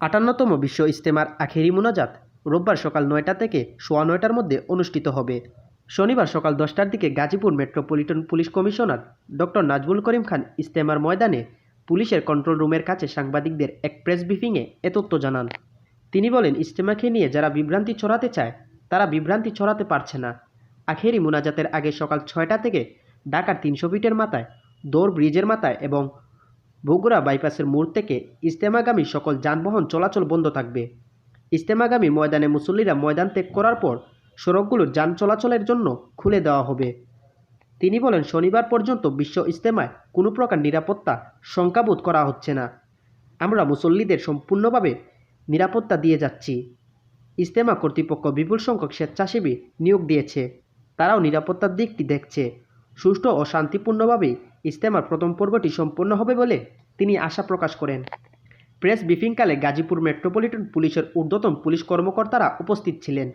আটান্নতম বিশ্ব ইজতেমার আখেরি মোনাজাত রোববার সকাল নয়টা থেকে সোয়া নয়টার মধ্যে অনুষ্ঠিত হবে। শনিবার সকাল দশটার দিকে Gazipur metropolitan police commissioner doctor Nazbul Karim Khan ইজতেমার ময়দানে পুলিশের কন্ট্রোল রুমের কাছে সাংবাদিকদের এক প্রেস ব্রিফিংয়ে এ তথ্য জানান। তিনি বলেন ইজতেমাকে নিয়ে যারা বিভ্রান্তি ছড়াতে চায়, তারা বিভ্রান্তি ছড়াতে পারছে না। আখেরি মোনাজাতের আগে সকাল ছয়টা থেকে ঢাকার তিনশো ফিটের মাথায়, দৌড় ব্রিজের মাথায় এবং বগুড়া বাইপাসের মোড় থেকে ইজতেমাগামী সকল যানবাহন চলাচল বন্ধ থাকবে। ইজতেমাগামী ময়দানে মুসল্লিরা ময়দান ত্যাগ করার পর সড়কগুলোর যান চলাচলের জন্য খুলে দেওয়া হবে। তিনি বলেন, শনিবার পর্যন্ত বিশ্ব ইজতেমায় কোনো প্রকার নিরাপত্তা শঙ্কাবোধ করা হচ্ছে না। আমরা মুসল্লিদের সম্পূর্ণভাবে নিরাপত্তা দিয়ে যাচ্ছি। ইজতেমা কর্তৃপক্ষ বিপুল সংখ্যক স্বেচ্ছাসেবী নিয়োগ দিয়েছে। তারাও নিরাপত্তার দিকটি দেখছে। সুষ্ঠু ও শান্তিপূর্ণভাবেই ইজতেমার প্রথম পর্বটি সম্পন্ন হবে বলে তিনি আশা প্রকাশ করেন। প্রেস ব্রিফিংকালে গাজীপুর মেট্রোপলিটন পুলিশের ঊর্ধ্বতন পুলিশ কর্মকর্তারা উপস্থিত ছিলেন।